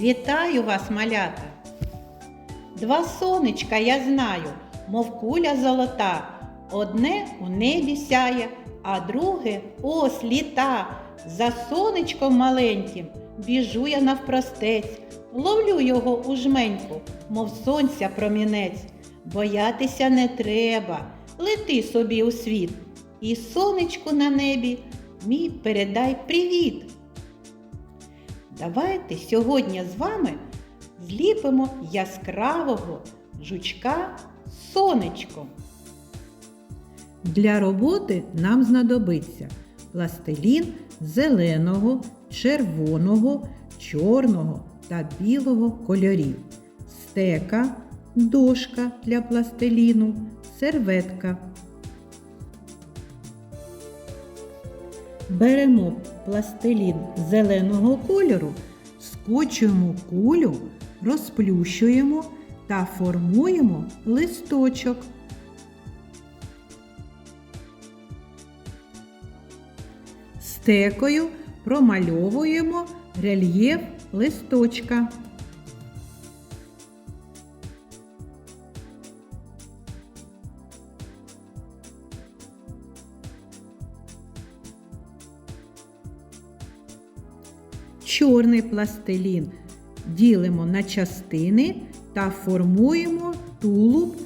Вітаю вас, малята! Два сонечка я знаю, мов куля золота. Одне у небі сяє, а друге ось літа. За сонечком маленьким біжу я навпростець, ловлю його у жменьку, мов сонця промінець. Боятися не треба, лети собі у світ. І сонечку на небі мій передай привіт. Давайте сьогодні з вами зліпимо яскравого жучка сонечко. Для роботи нам знадобиться пластилін зеленого, червоного, чорного та білого кольорів, стека, дошка для пластиліну, серветка. Беремо пластилін зеленого кольору, скочуємо кулю, розплющуємо та формуємо листочок. Стекою промальовуємо рельєф листочка. Чорний пластилін ділимо на частини та формуємо тулуб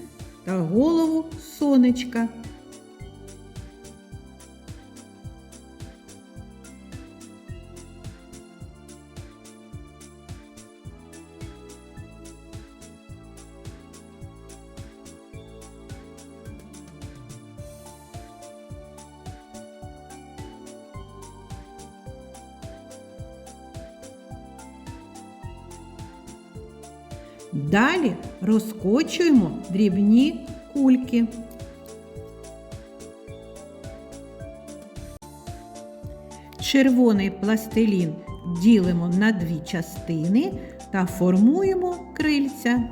та голову сонечка. Далі розкочуємо дрібні кульки. Червоний пластилін ділимо на дві частини та формуємо крильця.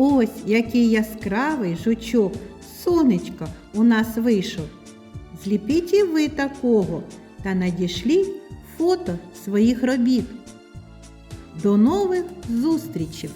Ось який яскравий жучок, сонечко у нас вийшов. Зліпіть і ви такого та надішліть фото своїх робіт. До нових зустрічей!